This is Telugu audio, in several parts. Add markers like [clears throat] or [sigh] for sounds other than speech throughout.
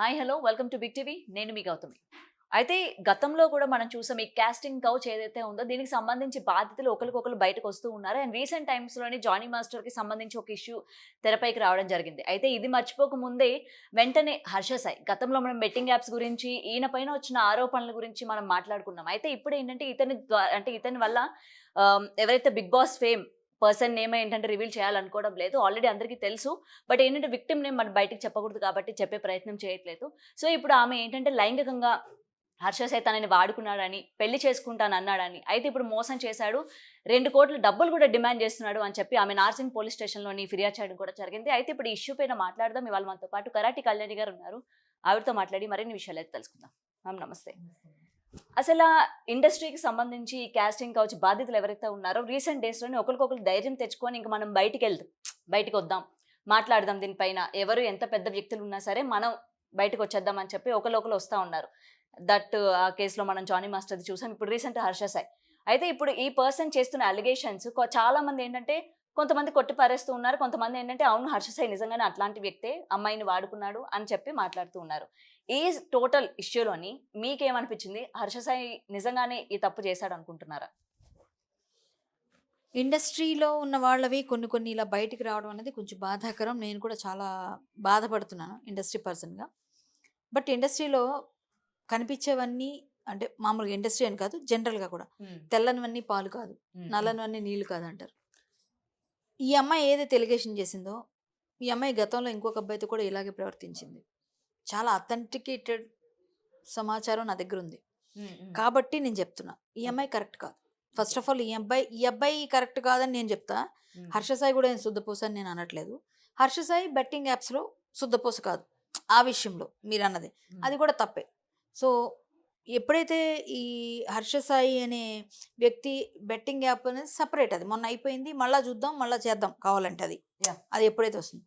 Hi hello welcome to big TV. నేను మీ గౌతమి. అయితే గతంలో కూడా మనం చూసాం ఈ కాస్టింగ్ కౌచ్ ఏదైతే ఉందో దీనికి సంబంధించి బాధితులు ఒకరికొకరు బయటకు వస్తూ ఉన్నారు. అండ్ రీసెంట్ టైమ్స్లోనే జానీ మాస్టర్కి సంబంధించి ఒక ఇష్యూ తెరపైకి రావడం జరిగింది. అయితే ఇది మర్చిపోక ముందే వెంటనే హర్ష సాయి గతంలో మనం బెట్టింగ్ యాప్స్ గురించి ఈయన పైన వచ్చిన ఆరోపణల గురించి మనం మాట్లాడుకున్నాం. అయితే ఇప్పుడు ఏంటంటే ఇతని ద్వారా అంటే ఇతని వల్ల ఎవరైతే Bigg Boss fame person name ఏంటంటే రివీల్ చేయాలనుకోవడం లేదు. ఆల్రెడీ అందరికీ తెలుసు. బట్ ఏంటంటే విక్టిమ్ నేమ్ మనం బయటికి చెప్పకూడదు కాబట్టి చెప్పే ప్రయత్నం చేయట్లేదు. సో ఇప్పుడు ఆమె ఏంటంటే లైంగికంగా హర్ష సై తనని వాడుకున్నాడని పెళ్ళి చేసుకుంటాను అన్నాడని అయితే ఇప్పుడు మోసం చేశాడు. రెండు కోట్ల డబ్బులు కూడా డిమాండ్ చేస్తున్నాడు అని చెప్పి ఆమె నార్సింగ్ పోలీస్ స్టేషన్లోని ఫిర్యాదు చేయడం కూడా జరిగింది. అయితే ఇప్పుడు ఈ ఇష్యూ పైన మాట్లాడదాం. ఇవాళ మనతో పాటు కరాటి కళ్యాణి గారు ఉన్నారు. ఆవిడతో మాట్లాడి మరిన్ని విషయాలు అయితే తెలుసుకుందాం. మ్యామ్ నమస్తే. అసలు ఆ ఇండస్ట్రీకి సంబంధించి ఈ కాస్టింగ్ బాధ్యతలు ఎవరైతే ఉన్నారో రీసెంట్ డేస్లోనే ఒకరికొకరు ధైర్యం తెచ్చుకొని ఇంక మనం బయటికి వెళ్దాం బయటికి వద్దాం మాట్లాడదాం దీనిపైన. ఎవరు ఎంత పెద్ద వ్యక్తులు ఉన్నా సరే మనం బయటకు వచ్చేద్దాం అని చెప్పి ఒకరు వస్తూ ఉన్నారు. దట్ ఆ కేసులో మనం జానీ మాస్టర్ది చూసాం. ఇప్పుడు రీసెంట్ హర్ష సాయి. అయితే ఇప్పుడు ఈ పర్సన్ చేస్తున్న అలిగేషన్స్ చాలా మంది ఏంటంటే కొంతమంది కొట్టి పారేస్తూ ఉన్నారు. కొంతమంది ఏంటంటే అవును హర్ష సాయి నిజంగానే అట్లాంటి వ్యక్తే అమ్మాయిని వాడుకున్నాడు అని చెప్పి మాట్లాడుతూ ఉన్నారు. ఈ టోటల్ ఇష్యూలోని మీకేమనిపించింది? హర్ష సాయి నిజంగానే ఈ తప్పు చేశాడు అనుకుంటున్నారా ఇండస్ట్రీలో ఉన్న వాళ్ళవి కొన్ని కొన్ని ఇలా బయటికి రావడం అనేది కొంచెం బాధాకరం. నేను కూడా చాలా బాధపడుతున్నాను ఇండస్ట్రీ పర్సన్గా. బట్ ఇండస్ట్రీలో కనిపించేవన్నీ అంటే మామూలుగా ఇండస్ట్రీ అని కాదు జనరల్గా కూడా. తెల్లనివన్నీ పాలు కాదు నల్లనివన్నీ నీళ్ళు కాదు అంటారు ఈ అమ్మాయి ఏదైతే ఎలిగేషన్ చేసిందో ఈ అమ్మాయి గతంలో ఇంకొక అబ్బాయితో కూడా ఇలాగే ప్రవర్తించింది. చాలా అథెంటికేటెడ్ సమాచారం నా దగ్గర ఉంది కాబట్టి నేను చెప్తున్నా ఈ అమ్మాయి కరెక్ట్ కాదు. ఫస్ట్ ఆఫ్ ఆల్ ఈ అబ్బాయి ఈ అబ్బాయి కరెక్ట్ కాదని నేను చెప్తా. హర్ష సాయి కూడా ఏం శుద్ధపూస అని నేను అనట్లేదు. హర్ష సాయి బెట్టింగ్ యాప్స్లో శుద్ధపూస కాదు ఆ విషయంలో మీరు అన్నది. అది కూడా తప్పే. సో ఎప్పుడైతే ఈ హర్ష సాయి అనే వ్యక్తి బెట్టింగ్ యాప్ అనేది సపరేట్ అది మొన్న అయిపోయింది మళ్ళీ చూద్దాం మళ్ళీ చేద్దాం కావాలంటే అది. అది ఎప్పుడైతే వస్తుంది.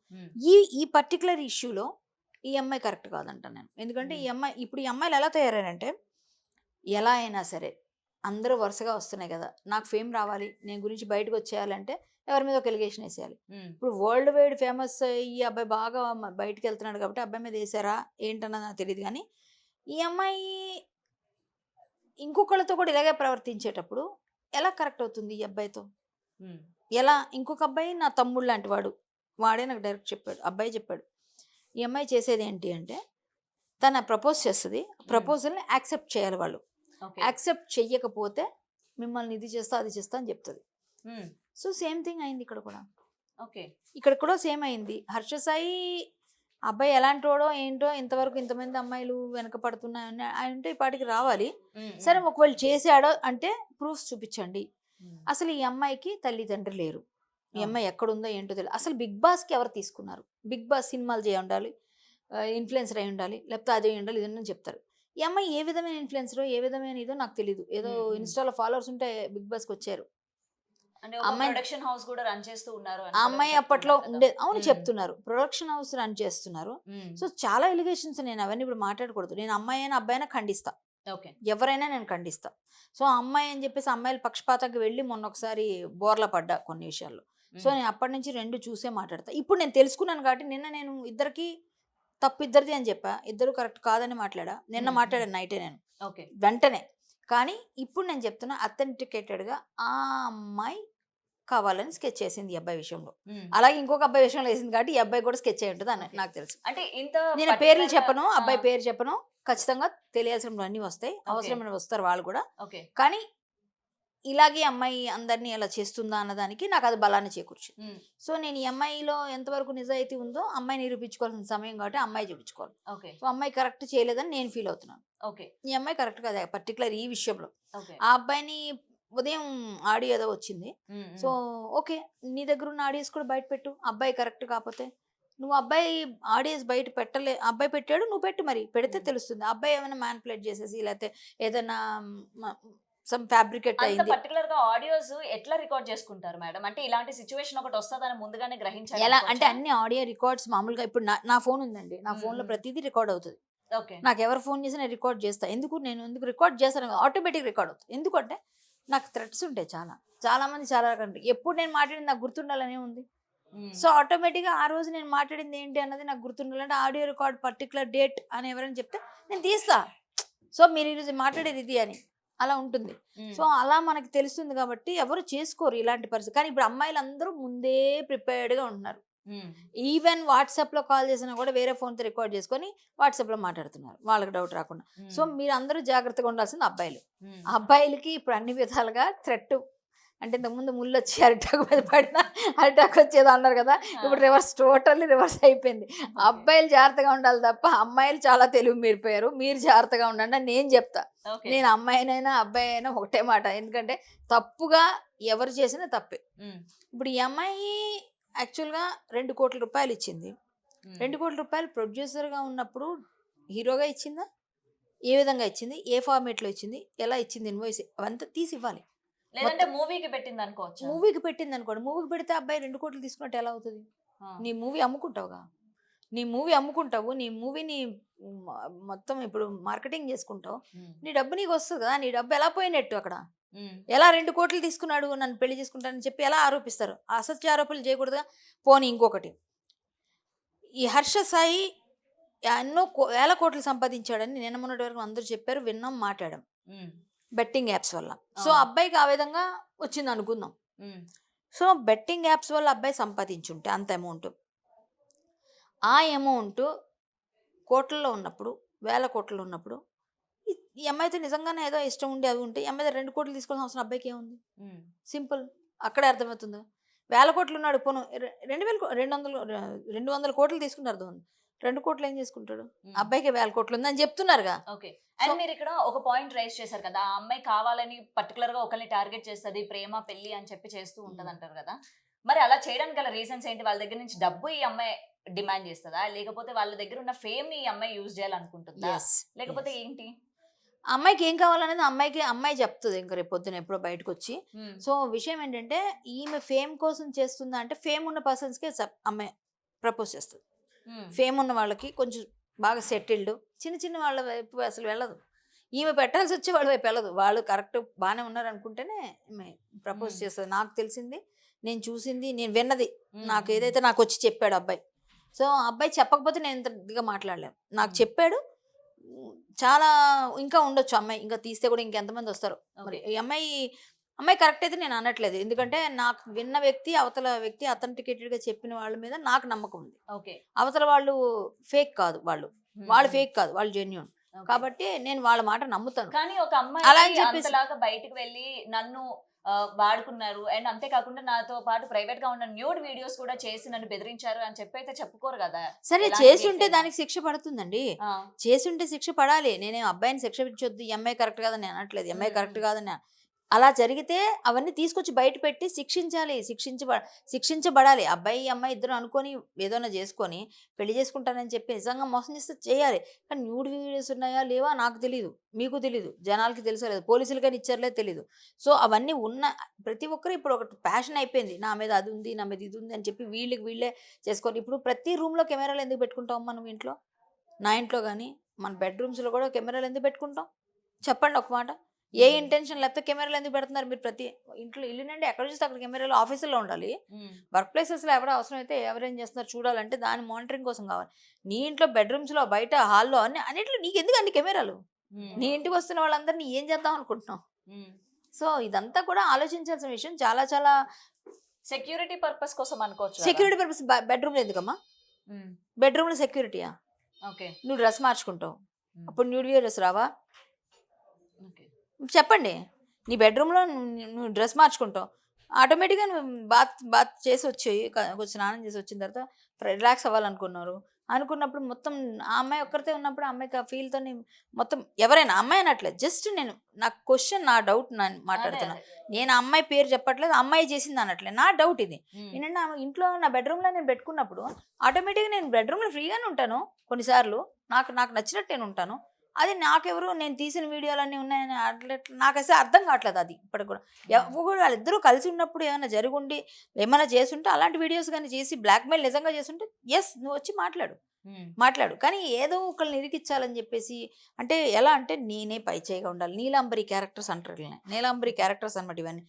ఈ ఈ పర్టికులర్ ఇష్యూలో ఈ అమ్మాయి కరెక్ట్ కాదంట నేను. ఎందుకంటే ఈ అమ్మాయి ఇప్పుడు ఈ అమ్మాయిలు ఎలా తయారయ్యారంటే ఎలా అయినా సరే అందరూ వరుసగా వస్తున్నాయి కదా నాకు ఫేమ్ రావాలి నేను గురించి బయటకు వచ్చేయాలంటే ఎవరి మీద ఒక ఎలిగేషన్ వేసేయాలి. ఇప్పుడు వరల్డ్ వైడ్ ఫేమస్ ఈ అబ్బాయి బాగా బయటికి వెళ్తున్నాడు కాబట్టి అబ్బాయి మీద వేసారా ఏంటన్నది నాకు తెలియదు కానీ ఈ అమ్మాయి ఇంకొకళ్ళతో కూడా ఇలాగే ప్రవర్తించేటప్పుడు ఎలా కరెక్ట్ అవుతుంది ఈ అబ్బాయితో? ఎలా? ఇంకొక అబ్బాయి నా తమ్ముడు లాంటి వాడు వాడే నాకు డైరెక్ట్ చెప్పాడు అబ్బాయి చెప్పాడు ఈ అమ్మాయి చేసేది ఏంటి అంటే తన ప్రపోజ్ చేస్తుంది. ప్రపోజల్ని యాక్సెప్ట్ చేయాలి వాళ్ళు. యాక్సెప్ట్ చెయ్యకపోతే మిమ్మల్ని ఇది చేస్తా అది చేస్తా అని చెప్తుంది. సో సేమ్ థింగ్ అయింది ఇక్కడ కూడా. ఓకే. ఇక్కడ కూడా సేమ్ అయింది. హర్ష సాయి అబ్బాయి ఎలాంటి వాడో ఏంటో ఇంతవరకు ఇంతమంది అమ్మాయిలు వెనక పడుతున్నాయని ఉంటే ఈ పాటికి రావాలి సరే ఒకవేళ చేశాడో అంటే ప్రూఫ్స్ చూపించండి. అసలు ఈ అమ్మాయికి తల్లిదండ్రులు లేరు. ఈ అవును. అమ్మాయి ఎక్కడుందో ఏంటో తెలియదు అసలు బిగ్ బాస్కి ఎవరు తీసుకున్నారు? బిగ్ బాస్ సినిమాలు చేయ ఉండాలి ఇన్ఫ్లుయెన్సర్ అయి ఉండాలి లేకపోతే అదే ఉండాలి ఇదని చెప్తారు. ఈ అమ్మాయి ఏ విధమైన ఇన్ఫ్లుయెన్సరో ఏ విధమైన ఇదో నాకు తెలియదు ఏదో. ఇన్స్టాలో ఫాలోవర్స్ ఉంటే బిగ్ బాస్కి వచ్చారు. ప్రొడక్షన్ హౌస్ కూడా రన్ చేస్తూ ఉన్నారు అమ్మాయి అప్పట్లో కదా. ఉండే అవును. చెప్తున్నారు. ప్రొడక్షన్ హౌస్ రన్ చేస్తున్నారు. సో చాలా ఎలిగేషన్స్ నేను అవన్నీ ఇప్పుడు మాట్లాడకూడదు. నేను అమ్మాయి అయినా అబ్బాయి అయినా ఖండిస్తా. ఓకే. ఎవరైనా నేను ఖండిస్తా. సో అమ్మాయి అని చెప్పేసి అమ్మాయిలు పక్షపాతంగా వెళ్ళి మొన్న ఒకసారి బోర్ల పడ్డా కొన్ని విషయాల్లో. సో నేను అప్పటి నుంచి రెండు చూసే మాట్లాడతా. ఇప్పుడు నేను తెలుసుకున్నాను కాబట్టి నిన్న నేను ఇద్దరికి తప్పు ఇద్దరిది అని చెప్పా. ఇద్దరు కరెక్ట్ కాదని మాట్లాడా. నిన్న. మాట్లాడాను నైటే నేను. ఓకే. వెంటనే. కానీ ఇప్పుడు నేను చెప్తున్నా అథెంటికేటెడ్గా ఆ అమ్మాయి కావాలని స్కెచ్ చేసింది ఈ అబ్బాయి విషయంలో. అలాగే ఇంకొక అబ్బాయి విషయంలో వేసింది కాబట్టి ఈ అబ్బాయి కూడా స్కెచ్ అయి ఉంటుంది అని. నాకు తెలుసు. అంటే ఇంత నేను పేర్లు చెప్పను అబ్బాయి పేరు చెప్పను ఖచ్చితంగా తెలియాల్సినవి అన్నీ వస్తాయి అవసరమైన వస్తారు వాళ్ళు కూడా. ఓకే. కానీ ఇలాగే అమ్మాయి అందరినీ అలా చేస్తుందా అన్నదానికి నాకు అది బలాన్ని చేకూర్చింది. సో నేను ఈ అమ్మాయిలో ఎంతవరకు నిజాయితీ ఉందో అమ్మాయి నిరూపించుకోవాల్సిన సమయం కాబట్టి అమ్మాయి చూపించుకోవాలి. ఓకే. సో అమ్మాయి కరెక్ట్ చేయలేదని నేను ఫీల్ అవుతున్నాను. ఓకే. ఈ అమ్మాయి కరెక్ట్ కదా పర్టికులర్ ఈ విషయంలో. ఆ అబ్బాయిని ఉదయం ఆడియో ఏదో వచ్చింది. సో. ఓకే నీ దగ్గర ఉన్న ఆడియోస్ కూడా బయట పెట్టు అబ్బాయి కరెక్ట్ కాకపోతే. నువ్వు అబ్బాయి ఆడియోస్ బయట పెట్టలే అబ్బాయి పెట్టాడు నువ్వు పెట్టు మరి పెడితే. తెలుస్తుంది. అబ్బాయి ఏమైనా మ్యాన్పులేట్ చేసేసి లేకపోతే ఏదైనా సమ్ ఫ్యాబ్రికేట్ అంత అయింది. పర్టికులర్గా ఆడియోస్ ఎట్లా రికార్డ్ చేసుకుంటారు మేడం? అంటే ఇలాంటి సిచ్యువేషన్ ఒకటి వస్తుందని ముందుగానే గ్రహించాలి ఎలా అంటే అన్ని ఆడియో రికార్డ్స్ మామూలుగా ఇప్పుడు నా నా ఫోన్ ఉందండి. నా ఫోన్లో మ్మ్. ప్రతిదీ రికార్డ్ అవుతుంది. ఓకే. నాకు ఎవరు ఫోన్ చేసినా రికార్డ్ చేస్తా. ఎందుకు? నేను ఎందుకు రికార్డ్ చేస్తాను? ఆటోమేటిక్ రికార్డ్ అవుతుంది. ఎందుకంటే నాకు థ్రెట్స్ ఉంటాయి చాలా. చాలా మంది చాలా రకాలు ఎప్పుడు నేను మాట్లాడింది నాకు గుర్తుండాలనే ఉంది. సో ఆటోమేటిక్గా ఆ రోజు నేను మాట్లాడింది ఏంటి అన్నది నాకు గుర్తుండాలంటే ఆడియో రికార్డ్ పర్టికులర్ డేట్ అని ఎవరైనా చెప్తే నేను తీస్తా. సో మీరు ఈరోజు మాట్లాడేది ఇది అని. అలా ఉంటుంది. సో అలా మనకి తెలుస్తుంది కాబట్టి ఎవరు చేసుకోరు ఇలాంటి పరిస్థితి. కానీ ఇప్పుడు అమ్మాయిలు అందరూ ముందే ప్రిపేర్డ్గా ఉంటున్నారు. ఈవెన్ వాట్సాప్లో కాల్ చేసినా కూడా వేరే ఫోన్తో రికార్డ్ చేసుకొని వాట్సాప్లో మాట్లాడుతున్నారు. వాళ్ళకి డౌట్ రాకుండా. సో మీరు అందరూ జాగ్రత్తగా ఉండాల్సింది అబ్బాయిలు. అబ్బాయిలకి ఇప్పుడు అన్ని విధాలుగా థ్రెట్ అంటే ఇంతకుముందు ముళ్ళు వచ్చి [laughs] అరిటాకు మీద పడినా అరిటాకు వచ్చేది అన్నారు కదా ఇప్పుడు రివర్స్ టోటల్లీ రివర్స్ అయిపోయింది. అబ్బాయిలు జాగ్రత్తగా ఉండాలి తప్ప అమ్మాయిలు చాలా తెలివి మీరిపోయారు. మీరు జాగ్రత్తగా ఉండండి అని నేను చెప్తా. నేను అమ్మాయినైనా అబ్బాయి అయినా ఒకటే మాట. ఎందుకంటే తప్పుగా ఎవరు చేసినా తప్పే. ఇప్పుడు ఈ అమ్మాయి యాక్చువల్గా రెండు కోట్ల రూపాయలు ఇచ్చింది. రెండు కోట్ల రూపాయలు ప్రొడ్యూసర్గా ఉన్నప్పుడు హీరోగా ఇచ్చిందా? ఏ విధంగా ఇచ్చింది? ఏ ఫార్మేట్లో ఇచ్చింది? ఎలా ఇచ్చింది ఇన్వాయిస్ అవంతా తీసి ఇవ్వాలి. లేదంటే మూవీకి పెట్టింది అనుకోవచ్చు మూవీకి పెట్టింది అనుకోండి మూవీకి పెడితే అబ్బాయి రెండు కోట్లు తీసుకున్నట్టు ఎలా అవుతుంది? నీ మూవీ అమ్ముకుంటావుగా? నీ మూవీ అమ్ముకుంటావు నీ మూవీని మొత్తం ఇప్పుడు మార్కెటింగ్ చేసుకుంటావు నీ డబ్బు నీకు వస్తుంది? కదా నీ డబ్బు ఎలా పోయినట్టు అక్కడ? ఎలా రెండు కోట్లు తీసుకున్నాడు నన్ను పెళ్ళి చేసుకుంటానని చెప్పి ఎలా ఆరోపిస్తారు? అసత్య ఆరోపణలు చేయకూడదుగా పోనీ ఇంకొకటి. ఈ హర్ష సాయి ఎన్నో వేల కోట్లు సంపాదించాడని నిన్న మొన్నటి వరకు అందరూ చెప్పారు విన్నాం మాట్లాడాం. బెట్టింగ్ యాప్స్ వల్ల. సో. అబ్బాయికి ఆ విధంగా వచ్చింది అనుకుందాం. సో బెట్టింగ్ యాప్స్ వల్ల అబ్బాయి సంపాదించుంటే అంత అమౌంట్. ఆ అమౌంట్ కోట్లలో ఉన్నప్పుడు వేల కోట్లలో ఉన్నప్పుడు ఈ- అమ్మాయితో నిజంగానే ఏదో ఇష్టం ఉండి అవి ఉంటే అమ్మాయి రెండు కోట్లు తీసుకోవాల్సిన అవసరం అబ్బాయికి ఏముంది? సింపుల్. అక్కడే అర్థమవుతుంది? వేల కోట్లు ఉన్నాడు పోను రెండు వేల రెండు వందలు రెండు వందల కోట్లు తీసుకున్నారు అర్థం ఉంది రెండు కోట్లు ఏం చేసుకుంటాడు? అబ్బాయికి వేల కోట్లు ఉందని చెప్తున్నారుగా. ఓకే. అండ్ మీరు ఇక్కడ ఒక పాయింట్ రైజ్ చేశారు కదా ఆ అమ్మాయి కావాలని పర్టికులర్గా ఒకరిని టార్గెట్ చేస్తుంది ప్రేమ పెళ్ళి అని చెప్పి చేస్తూ ఉంటది అంటారు కదా. మరి అలా చేయడానికి గల రీజన్స్ ఏంటి? వాళ్ళ దగ్గర నుంచి డబ్బు ఈ అమ్మాయి డిమాండ్ చేస్తుందా? లేకపోతే వాళ్ళ దగ్గర ఉన్న ఫేమ్ ఈ అమ్మాయి యూజ్ చేయాలనుకుంటుందా? లేకపోతే ఏంటి? అమ్మాయికి ఏం కావాలనేది అమ్మాయికి అమ్మాయి చెప్తుంది ఇంకా రేపు పొద్దున ఎప్పుడో బయటకు వచ్చి సో విషయం ఏంటంటే ఈమె ఫేమ్ కోసం చేస్తుందా అంటే ఫేమ్ ఉన్న పర్సన్స్కే అమ్మాయి ప్రపోజ్ చేస్తుంది. ఫేమ్ ఉన్న వాళ్ళకి కొంచెం బాగా సెటిల్డ్. చిన్న చిన్న వాళ్ళ వైపు అసలు వెళ్ళదు. ఈమె పెట్టాల్సి వచ్చి వాళ్ళ వైపు వెళ్ళదు. వాళ్ళు కరెక్ట్ బాగానే ఉన్నారు అనుకుంటేనే ప్రపోజ్. చేస్తుంది. నాకు తెలిసింది నేను చూసింది నేను విన్నది. నాకు ఏదైతే నాకు వచ్చి చెప్పాడు అబ్బాయి. సో అబ్బాయి చెప్పకపోతే నేను ఇంత ఇదిగా మాట్లాడలేను. నాకు. చెప్పాడు చాలా ఇంకా ఉండొచ్చు అమ్మాయి. ఇంకా తీస్తే కూడా ఇంకెంతమంది వస్తారు. మరి ఈ అమ్మాయి అమ్మాయి కరెక్ట్ అయితే నేను అనట్లేదు. ఎందుకంటే నాకు విన్న వ్యక్తి అవతల వ్యక్తి అథెంటికేటెడ్గా చెప్పిన వాళ్ళ మీద నాకు నమ్మకం ఉంది. ఓకే. అవతల వాళ్ళు ఫేక్ కాదు వాళ్ళు. వాళ్ళు ఫేక్ కాదు. వాళ్ళు జెన్యున్. కాబట్టి నేను వాళ్ళ మాట నమ్ముతాను. కానీ ఒక అమ్మాయి అలా అని చెప్పేసి- బయటకు వెళ్ళి నన్ను వాడుకున్నారు. అండ్ అంతేకాకుండా నాతో పాటు ప్రైవేట్గా ఉన్న న్యూడ్ వీడియోస్ కూడా చేసి నన్ను బెదిరించారు అని చెప్పి అయితే చెప్పుకోరు కదా. సరే చేసి ఉంటే దానికి శిక్ష పడుతుందండి. చేసి ఉంటే శిక్ష పడాలి. నేనేం అబ్బాయిని శిక్ష ఇచ్చొద్దు. ఈ అమ్మాయి కరెక్ట్ కాదని అనట్లేదు. అమ్మాయి మ్మ్. కరెక్ట్ కాదని అలా జరిగితే అవన్నీ తీసుకొచ్చి బయట పెట్టి శిక్షించాలి. శిక్షించబ శిక్షించబడాలి. అబ్బాయి అమ్మాయి ఇద్దరు అనుకొని ఏదైనా చేసుకొని పెళ్ళి చేసుకుంటానని చెప్పి నిజంగా మోసం చేస్తే చేయాలి. కానీ న్యూడ్ వీడియోస్ ఉన్నాయా లేవా నాకు తెలియదు మీకు తెలియదు జనాలకి తెలుసో లేదు. పోలీసులు కానీ ఇచ్చారులే తెలియదు సో అవన్నీ ఉన్న ప్రతి ఒక్కరు ఇప్పుడు ఒకటి ప్యాషన్ అయిపోయింది. నా మీద అది ఉంది నా మీద ఇది ఉంది అని చెప్పి వీళ్ళకి వీళ్ళే చేసుకొని ఇప్పుడు ప్రతి రూమ్లో కెమెరాలు ఎందుకు పెట్టుకుంటాం మనం ఇంట్లో? నా ఇంట్లో కానీ మన బెడ్రూమ్స్లో కూడా కెమెరాలు ఎందుకు పెట్టుకుంటాం? చెప్పండి ఒక మాట. ఏ. ఇంటెన్షన్ లేకపోతే కెమెరాలు ఎందుకు పెడుతున్నారు? మీరు ప్రతి ఇంట్లో ఇల్లు నుండి ఎక్కడ చూస్తే అక్కడ కెమెరాలు ఆఫీసుల్లో ఉండాలి. వర్క్ ప్లేసెస్లో ఎవరో అవసరం అయితే ఎవరేం చేస్తున్నారు చూడాలంటే దాని మానిటరింగ్ కోసం కావాలి. నీ ఇంట్లో బెడ్రూమ్స్లో బయట హాల్లో అన్ని అన్నింటిలో నీకు ఎందుకు అన్ని కెమెరాలు? నీ ఇంటికి వస్తున్న వాళ్ళందరినీ ఏం చేద్దాం అనుకుంటున్నావు. సో ఇదంతా కూడా ఆలోచించాల్సిన విషయం. చాలా చాలా సెక్యూరిటీ పర్పస్ కోసం అనుకోవచ్చు సెక్యూరిటీ పర్పస్ బెడ్రూమ్లో ఎందుకమ్మా? బెడ్రూమ్లో సెక్యూరిటీయా ఓకే. నువ్వు డ్రెస్ మార్చుకుంటావు. అప్పుడు న్యూడ్ డ్రెస్ రావా? చెప్పండి. నీ బెడ్రూమ్లో నువ్వు డ్రెస్ మార్చుకుంటావు. ఆటోమేటిక్గా నువ్వు బాత్ బాత్ చేసి వచ్చి కొంచెం స్నానం చేసి వచ్చిన తర్వాత రిలాక్స్ అవ్వాలనుకున్నారు. అనుకున్నప్పుడు మొత్తం ఆ అమ్మాయి ఒక్కరితే ఉన్నప్పుడు ఆ అమ్మాయికి ఆ ఫీల్తో మొత్తం ఎవరైనా అమ్మాయి అనట్లేదు. జస్ట్ నేను నా క్వశ్చన్ నా డౌట్ నేను మాట్లాడుతున్నా. నేను అమ్మాయి పేరు చెప్పట్లేదు అమ్మాయి చేసింది అనట్లేదు. నా డౌట్ ఇది. ఏంటంటే నా ఇంట్లో నా బెడ్రూమ్లో నేను పెట్టుకున్నప్పుడు ఆటోమేటిక్గా నేను బెడ్రూమ్లో ఫ్రీగానే ఉంటాను కొన్నిసార్లు. నాకు నాకు నచ్చినట్టు నేను ఉంటాను. అది నాకెవరు నేను తీసిన వీడియోలన్నీ ఉన్నాయని అట్లా నాకు అసలు అర్థం కావట్లేదు అది ఇప్పటికి కూడా. ఎవరు వాళ్ళిద్దరూ కలిసి ఉన్నప్పుడు ఏమైనా జరుగుండి ఏమైనా చేసుంటే అలాంటి వీడియోస్ కానీ చేసి బ్లాక్మెయిల్ నిజంగా చేస్తుంటే ఎస్ నువ్వు వచ్చి మాట్లాడు. మాట్లాడు. కానీ ఏదో ఒకళ్ళని ఇరికిచ్చాలని చెప్పేసి అంటే ఎలా అంటే నేనే పై చేయిగా ఉండాలి. నీలాంబరి క్యారెక్టర్స్ అంటారు. నీలాంబరి క్యారెక్టర్స్ అనమాట ఇవన్నీ.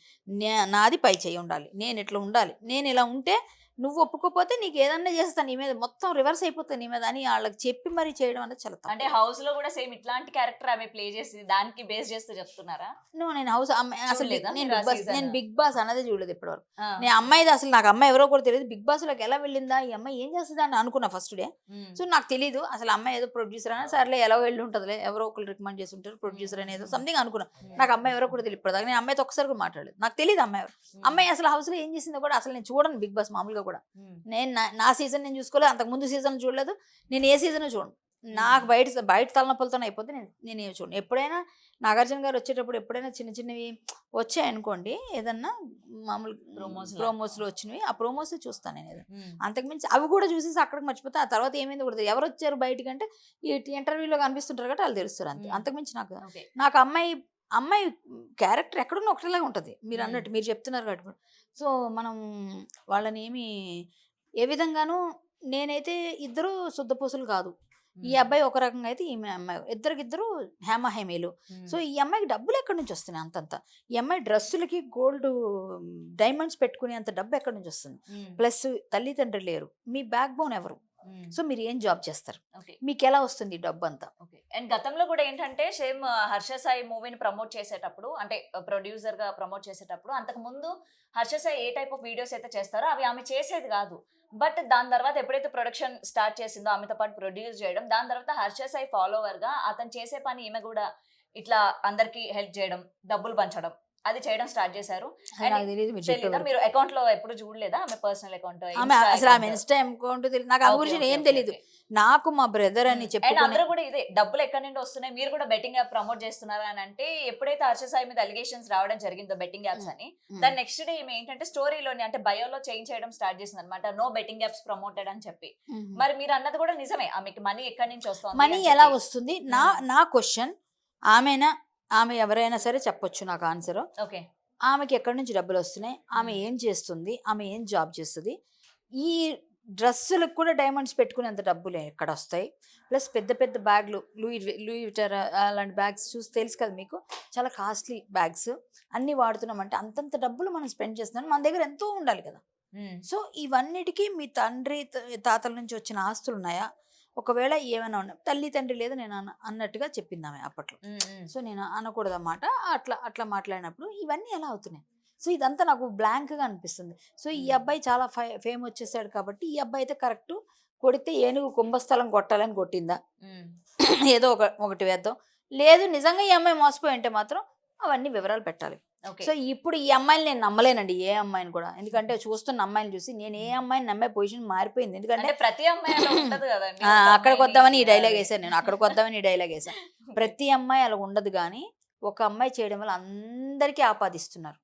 నాది పై చేయి ఉండాలి. నేను ఇట్లా ఉండాలి. నేను ఇలా ఉంటే నువ్వు ఒప్పుకోపోతే నీకు ఏదన్నా చేస్తాను నీ మీద మొత్తం రివర్స్ అయిపోతుంది నీ మీద అని వాళ్ళకి చెప్పి మరీ చేయడం అనేది చాలా. అంటే హౌస్లో కూడా సేమ్ ఇట్లాంటి క్యారెక్టర్ ఆమె ప్లే చేసి దానికి బేస్ చేస్తూ చెప్తున్నారా నువ్వు నేను హౌస్ అసలు నేను బిగ్ బాస్ season? నేను బిగ్ బాస్ అనేది చూడలేదు ఇప్పటివరకు. నేను అమ్మాయిది అసలు నాకు అమ్మాయి ఎవరో కూడా తెలియదు బిగ్ బాస్లోకి ఎలా వెళ్ళిందా ఈ అమ్మాయి ఏం చేస్తుందా అని అనుకున్నా ఫస్ట్ డే. సో నాకు తెలియదు అసలు అమ్మాయి ఏదో ప్రొడ్యూసర్ అని సర్లే ఎలా వెళ్ళి ఉంటుందిలే ఎవరో ఒకరు రికమెండ్ చేసి ఉంటారు ప్రొడ్యూసర్ అని ఏదో సంథింగ్ అనుకున్నా. నాకు అమ్మాయి ఎవరో కూడా తెలియదు నేను అమ్మాయితో ఒకసారి కూడా మాట్లాడలేదు నాకు తెలియదు అమ్మాయి ఎవరు. అమ్మాయి అసలు హౌస్లో ఏం చేసిందో కూడా అసలు నేను చూడను బిగ్ బాస్ మామూలుగా కూడా ఉమ్. నేను నా- సీజన్ నేను చూసుకోలేదు అంతకు ముందు సీజన్ చూడలేదు నేను ఏ సీజన్ చూడను నాకు బయట బయట తలనొప్పులతో అయిపోతే నేను నేను చూడను ఎప్పుడైనా నాగార్జున గారు వచ్చేటప్పుడు ఎప్పుడైనా చిన్న చిన్నవి వచ్చాయనుకోండి ఏదన్నా మామూలు లా. ప్రోమోస్లో వచ్చినవి ఆ ప్రోమోస్ చూస్తాను నేను. అంతకుమించి అవి కూడా చూసేసి అక్కడికి మర్చిపోతే ఆ తర్వాత ఏమైంది కూడా. ఎవరు వచ్చారు బయటికి అంటే ఈ ఇంటర్వ్యూలో కనిపిస్తుంటారు కాబట్టి వాళ్ళు తెలుస్తారు అంతే. అంతకుమించి నాకు నాకు అమ్మాయి అమ్మాయి క్యారెక్టర్ ఎక్కడున్నా ఒకటిలాగా ఉంటుంది. మీరు. అన్నట్టు మీరు చెప్తున్నారు కాబట్టి సో మనం వాళ్ళని ఏమి ఏ విధంగానూ నేనైతే ఇద్దరు శుద్ధపూసలు కాదు. ఈ అబ్బాయి ఒక రకంగా అయితే ఈమె అమ్మాయి ఇద్దరికిద్దరు హేమ హేమీలు సో ఈ అమ్మాయికి డబ్బులు ఎక్కడి నుంచి వస్తున్నాయి అంతంత? ఈ అమ్మాయి డ్రెస్సులకి గోల్డ్ డైమండ్స్ పెట్టుకునే అంత డబ్బు ఎక్కడి నుంచి వస్తుంది? ప్లస్ తల్లిదండ్రులు లేరు. మీ బ్యాక్ బోన్ ఎవరు? సో మీరు ఏం జాబ్ చేస్తారు? ఓకే. మీకు ఎలా వస్తుంది డబ్బు అంతా ఓకే. అండ్ గతంలో కూడా ఏంటంటే సేమ్ హర్ష సాయి మూవీని ప్రమోట్ చేసేటప్పుడు అంటే ప్రొడ్యూసర్గా ప్రమోట్ చేసేటప్పుడు అంతకు ముందు హర్ష సాయి ఏ టైప్ ఆఫ్ వీడియోస్ అయితే చేస్తారో అవి ఆమె చేసేది కాదు. బట్ దాని తర్వాత ఎప్పుడైతే ప్రొడక్షన్ స్టార్ట్ చేసిందో ఆమెతో పాటు ప్రొడ్యూస్ చేయడం దాని తర్వాత హర్ష సాయి ఫాలోవర్గా అతను చేసే పని ఈమె కూడా ఇట్లా అందరికి హెల్ప్ చేయడం డబ్బులు పంచడం. అది చేయడం స్టార్ట్ చేశారు. మీరు అకౌంట్లో ఎప్పుడు చూడలేదా? ఆమె పర్సనల్ అకౌంట్ ఆమె అసలు ఆమె ఇన్స్టా అకౌంట్ తెలియదు నాకు ఆ గురించి ఏం తెలియదు నాకు మా బ్రదర్ అని అండ్ చెప్పుకొని అందరూ కూడా ఇదే డబ్బులు ఎక్కడి నుండి వస్తున్నాయి? మీరు కూడా బెట్టింగ్ యాప్ ప్రమోట్ చేస్తున్నారు అని అంటే ఎప్పుడైతే హర్ష సాయి మీద అలిగేషన్స్ రావడం జరిగిందో బెట్టింగ్ యాప్స్ అని మ్మ్. దాని నెక్స్ట్ డే ఏమి ఏంటంటే స్టోరీలోని అంటే బయోలో చేంజ్ చేయడం స్టార్ట్ చేసింది అనమాట నో బెట్టింగ్ యాప్స్ ప్రమోటెడ్ అని చెప్పి. మరి మీరు అన్నది కూడా నిజమే. ఆమెకి మనీ ఎక్కడి నుంచి వస్తుంది మనీ ఎలా చెప్పి. వస్తుంది? నా నా క్వశ్చన్ ఆమెనా ఆమె ఎవరైనా సరే చెప్పొచ్చు నాకు ఆన్సర్ ఓకే. ఆమెకి ఎక్కడి నుంచి డబ్బులు వస్తున్నాయి? ఆమె ఏం చేస్తుంది? ఆమె ఏం జాబ్ చేస్తుంది? ఈ డ్రెస్సులకు కూడా డైమండ్స్ పెట్టుకునేంత డబ్బులు ఎక్కడ వస్తాయి? ప్లస్ పెద్ద పెద్ద బ్యాగ్లు లూయి లూయి అలాంటి బ్యాగ్స్ చూసి తెలుసు కదా మీకు? చాలా కాస్ట్లీ బ్యాగ్స్ అన్నీ వాడుతున్నామంటే అంతంత డబ్బులు మనం స్పెండ్ చేస్తున్నాం. మన దగ్గర ఎంతో ఉండాలి కదా. సో ఇవన్నిటికీ మీ తండ్రి తాతల నుంచి వచ్చిన ఆస్తులు ఉన్నాయా ఒకవేళ ఏమైనా ఉన్నాయి తల్లి తండ్రి లేదు నేను అన్న అన్నట్టుగా చెప్పింది ఆమె అప్పట్లో. సో నేను అనకూడదు అన్నమాట అట్లా అట్లా మాట్లాడినప్పుడు ఇవన్నీ ఎలా అవుతున్నాయి? సో ఇదంతా నాకు బ్లాంక్గా అనిపిస్తుంది. సో ఈ. అబ్బాయి చాలా ఫై ఫేమ్ వచ్చేసాడు కాబట్టి ఈ అబ్బాయి అయితే కరెక్ట్ కొడితే ఏనుగు కుంభస్థలం కొట్టాలని కొట్టిందా. ఏదో ఒక ఒకటి వేద్దాం. లేదు నిజంగా ఈ అమ్మాయి మోసపోయి ఉంటే మాత్రం అవన్నీ వివరాలు పెట్టాలి. సో ఇప్పుడు ఈ అమ్మాయిని నేను నమ్మలేనండి ఏ అమ్మాయిని కూడా. ఎందుకంటే చూస్తున్న అమ్మాయిని చూసి నేను ఏ అమ్మాయిని నమ్మే పొజిషన్ మారిపోయింది. ఎందుకంటే ప్రతి అమ్మాయి అక్కడికి వద్దామని ఈ డైలాగ్ వేసాను నేను అక్కడికి వద్దామని ఈ డైలాగ్ వేసాను [laughs] ప్రతి అమ్మాయి అలా ఉండదు కానీ ఒక అమ్మాయి చేయడం వల్ల అందరికీ ఆపాదిస్తున్నారు.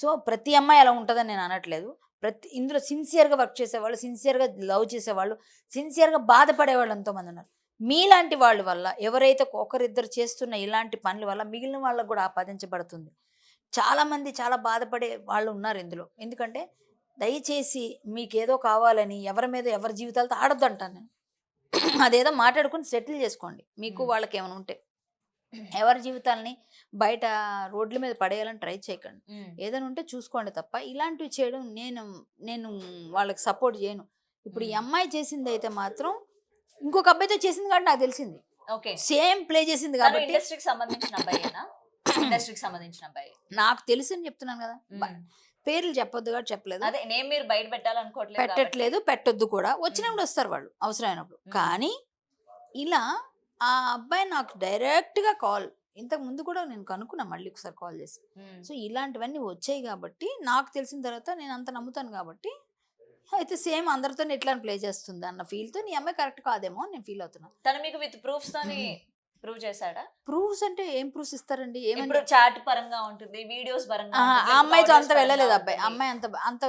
సో ప్రతి అమ్మాయి అలా ఉంటుందని నేను అనట్లేదు. ప్రతి ఇందులో సిన్సియర్గా వర్క్ చేసేవాళ్ళు సిన్సియర్గా లవ్ చేసేవాళ్ళు సిన్సియర్గా బాధపడే వాళ్ళు ఎంతోమంది ఉన్నారు. మీలాంటి వాళ్ళ వల్ల ఎవరైతే ఒకరిద్దరు చేస్తున్న ఇలాంటి పనుల వల్ల మిగిలిన వాళ్ళకు కూడా ఆపాదించబడుతుంది. చాలామంది చాలా బాధపడే వాళ్ళు ఉన్నారు ఇందులో. ఎందుకంటే దయచేసి మీకేదో కావాలని ఎవరి మీద ఎవరి జీవితాలతో ఆడొద్దు అంటాను నేను. అదేదో మాట్లాడుకుని సెటిల్ చేసుకోండి. మీకు. వాళ్ళకి ఏమైనా ఉంటే ఎవరి జీవితాలని బయట రోడ్ల మీద పడేయాలని ట్రై చేయకండి. ఏదైనా ఉంటే చూసుకోండి తప్ప ఇలాంటివి చేయడం నేను నేను వాళ్ళకి సపోర్ట్ చేయను. ఇప్పుడు ఈ మ్మ్. అమ్మాయి చేసింది అయితే మాత్రం ఇంకొక అబ్బాయితో చేసింది కాబట్టి నాకు తెలిసింది. ఓకే. సేమ్ ప్లే చేసింది కాబట్టి ఇండస్ట్రీకి సంబంధించిన అబ్బాయేనా? ఇండస్ట్రీకి సంబంధించిన అబ్బాయి నాకు తెలుసు అని చెప్తున్నాను కదా. పేర్లు చెప్పొద్దు కాబట్టి చెప్పలేదు అదే నేను మీరు బయట పెట్టాలనుకోవట్లేదు. పెట్టట్లేదు పెట్టొద్దు కూడా వచ్చినప్పుడు వస్తారు వాళ్ళు అవసరమైనప్పుడు. కానీ ఇలా ఆ అబ్బాయి నాకు డైరెక్ట్గా కాల్ ఇంతకు ముందు కూడా నేను కనుక్కున్నా మళ్ళీ ఒకసారి కాల్ చేసి. సో ఇలాంటివన్నీ వచ్చాయి కాబట్టి నాకు తెలిసిన తర్వాత నేను అంత నమ్ముతాను కాబట్టి అయితే సేమ్ అందరితో ఇట్లా ప్లే చేస్తుంది అన్న ఫీల్తో నీ అమ్మాయి కరెక్ట్ కాదేమో నేను ఫీల్ అవుతున్నా తను మీకు విత్ ప్రూఫ్స్ తోని ప్రూవ్ చేశాడా? ప్రూఫ్స్ అంటే ఏం ప్రూఫ్స్ ఇస్తారండి? ఏమంటే చాట్ పరంగా ఉంటుంది వీడియోస్ పరంగా ఆ అమ్మాయితో అంత వెళ్ళలేదు అబ్బాయి. అమ్మాయి అంత అంత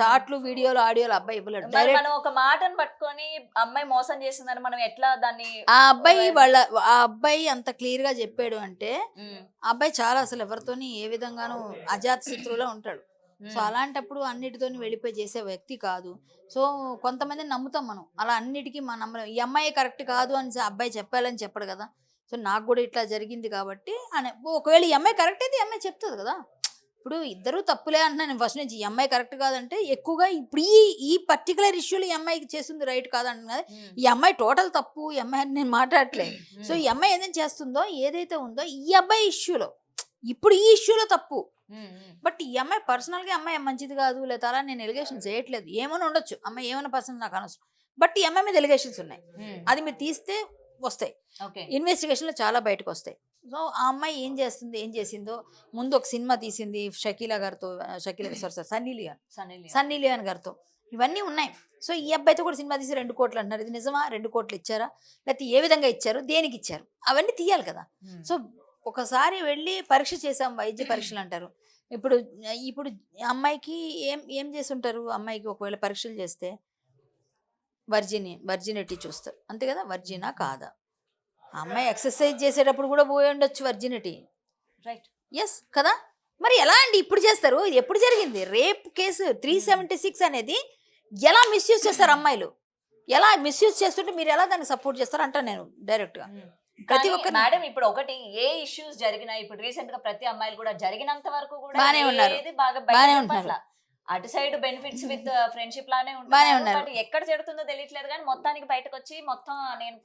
చాట్లు వీడియోలు ఆడియోలు అబ్బాయి ఇవ్వలేడు. డైరెక్ట్ మనం ఒక మాటను పట్టుకొని అమ్మాయి మోసం చేసిందని మనం ఎట్లా దాన్ని ఆ అబ్బాయి వాళ్ళ ఆ అబ్బాయి అంత క్లియర్గా చెప్పాడు అంటే. ఆ అబ్బాయి చాలా అసలు ఎవరితోని ఏ విధంగానూ అజాత శత్రువులో ఉంటాడు. సో. అలాంటప్పుడు అన్నిటితోని వెళ్ళిపోయి చేసే వ్యక్తి కాదు. సో కొంతమంది నమ్ముతాం మనం. అలా అన్నిటికీ మనం నమ్మలేం. ఈ అమ్మాయి కరెక్ట్ కాదు అని అబ్బాయి చెప్పాలని చెప్పడు కదా. సో నాకు కూడా ఇట్లా జరిగింది కాబట్టి అనే ఒకవేళ ఈ అమ్మాయి కరెక్ట్ అయితే ఈ అమ్మాయి చెప్తుంది కదా ఇప్పుడు ఇద్దరు తప్పులే అంటున్నాను ఫస్ట్ నుంచి ఈ అమ్మాయి కరెక్ట్ కాదంటే ఎక్కువగా ఇప్పుడు ఈ ఈ పర్టికులర్ ఇష్యూలో ఈ అమ్మాయికి చేస్తుంది రైట్ కాదంటున్నది ఈ అమ్మాయి టోటల్ తప్పు ఈ అమ్మాయి అని నేను మాట్లాడట్లే సో ఈ అమ్మాయి ఏదైనా చేస్తుందో ఏదైతే ఉందో ఈ అబ్బాయి ఇష్యూలో ఇప్పుడు ఈ ఇష్యూలో తప్పు బట్ ఈ అమ్మాయి పర్సనల్గా అమ్మాయి మంచిది కాదు లేదా అలా నేను ఎలిగేషన్ చేయట్లేదు ఏమైనా ఉండొచ్చు అమ్మాయి ఏమైనా పర్సనల్ నాకు అనవసరం బట్ ఈ అమ్మాయి మీద ఎలిగేషన్స్ ఉన్నాయి అది మీరు తీస్తే వస్తాయి. ఓకే. ఇన్వెస్టిగేషన్లో చాలా బయటకు వస్తాయి సో ఆ అమ్మాయి ఏం చేస్తుంది ఏం చేసిందో ముందు ఒక సినిమా తీసింది షకీలా గారితో Shakeela [clears throat] sorry sir Sunny Leone. Sunny Leone. గారితో. ఇవన్నీ ఉన్నాయి. సో ఈ అబ్బాయితో కూడా సినిమా తీసి రెండు కోట్లు అంటున్నారు. ఇది నిజమా? రెండు కోట్లు ఇచ్చారా? లేకపోతే ఏ విధంగా ఇచ్చారు? దేనికి ఇచ్చారు? అవన్నీ తీయాలి కదా. సో ఒకసారి వెళ్ళి పరీక్ష చేసాం వైద్య పరీక్షలు అంటారు. ఇప్పుడు ఇప్పుడు అమ్మాయికి ఏం ఏం చేసి ఉంటారు? అమ్మాయికి ఒకవేళ పరీక్షలు చేస్తే వర్జిని వర్జినిటీ చూస్తారు. అంతే కదా? వర్జినా కాదా? అమ్మాయి ఎక్సర్సైజ్ చేసేటప్పుడు కూడా పోయి ఉండొచ్చు వర్జినిటీ రైట్. ఎస్ కదా? మరి ఎలా అండి ఇప్పుడు చేస్తారు? ఇది ఎప్పుడు జరిగింది? Rape case three seventy six అనేది ఎలా మిస్యూజ్ చేస్తారు అమ్మాయిలు? ఎలా మిస్యూజ్ చేస్తుంటే మీరు ఎలా దాన్ని సపోర్ట్ చేస్తారు అంటాను నేను డైరెక్ట్గా ప్రతి ఒక్కరు మేడం ఇప్పుడు ఒకటి ఏ ఇష్యూస్ జరిగినా ఇప్పుడు రీసెంట్గా ప్రతి అమ్మాయిలు కూడా జరిగినంత వరకు కూడా బానే ఉన్నారు. బాగా బయట ఉంటున్నారు. అటు సైడ్ బెనిఫిట్స్ విత్ ఫ్రెండ్షిప్ లానే ఉన్నారు. బట్ ఎక్కడ చెడుతుందో తెలియట్లేదు కానీ మొత్తానికి బయటకు వచ్చి మొత్తం నేను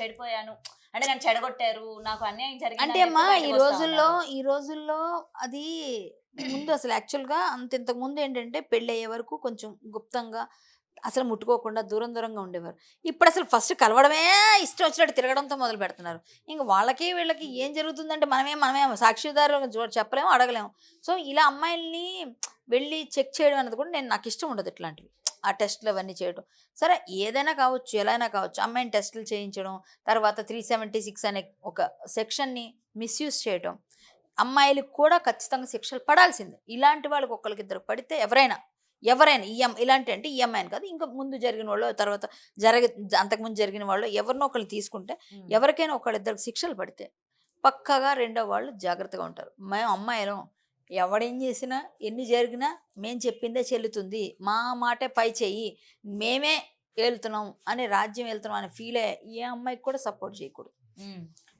చెడిపోయాను అంటే నేను చెడగొట్టారు నాకు అన్యాయం జరిగింది అంటే అమ్మా ఈ రోజుల్లో. ఈ రోజుల్లో అది ముందు అసలు యాక్చువల్గా అంత ఇంతకు ముందు ఏంటంటే పెళ్ళి అయ్యే వరకు కొంచెం గుప్తంగా అసలు ముట్టుకోకుండా దూరం దూరంగా ఉండేవారు. ఇప్పుడు అసలు ఫస్ట్ కలవడమే ఇష్టం వచ్చినట్టు తిరగడంతో మొదలు పెడుతున్నారు. ఇంక వాళ్ళకి వీళ్ళకి ఏం జరుగుతుందంటే మనమే మనమే సాక్షిదారు చెప్పలేము అడగలేము. సో ఇలా అమ్మాయిల్ని వెళ్ళి చెక్ చేయడం అనేది కూడా నేను నాకు ఇష్టం ఉండదు ఇట్లాంటివి. ఆ టెస్ట్లు అవన్నీ చేయడం సరే ఏదైనా కావచ్చు ఎలా అయినా కావచ్చు అమ్మాయిని టెస్టులు చేయించడం తర్వాత త్రీ సెవెంటీ సిక్స్ అనే ఒక సెక్షన్ని మిస్యూజ్ చేయడం అమ్మాయిలకు కూడా ఖచ్చితంగా శిక్షలు పడాల్సిందే. ఇలాంటి వాళ్ళకి ఒకరికిద్దరు ఇద్దరు పడితే ఎవరైనా ఎవరైనా ఈ అమ్ ఇలాంటి అంటే ఈ అమ్మాయిని కాదు ఇంకా ముందు జరిగిన వాళ్ళు తర్వాత జరగ అంతకుముందు జరిగిన వాళ్ళు ఎవరినో ఒకళ్ళు తీసుకుంటే. ఎవరికైనా ఒకళ్ళిద్దరికి శిక్షలు పడితే పక్కగా రెండో వాళ్ళు జాగ్రత్తగా ఉంటారు. మేము అమ్మాయిలం. ఎవడేం చేసినా ఎన్ని జరిగినా మేము చెప్పిందే చెల్లుతుంది. మా మాటే పై చెయ్యి మేమే వెళ్తున్నాం అని రాజ్యం వెళ్తున్నాం అని ఫీల్ అయ్యే ఏ అమ్మాయికి కూడా సపోర్ట్ చేయకూడదు.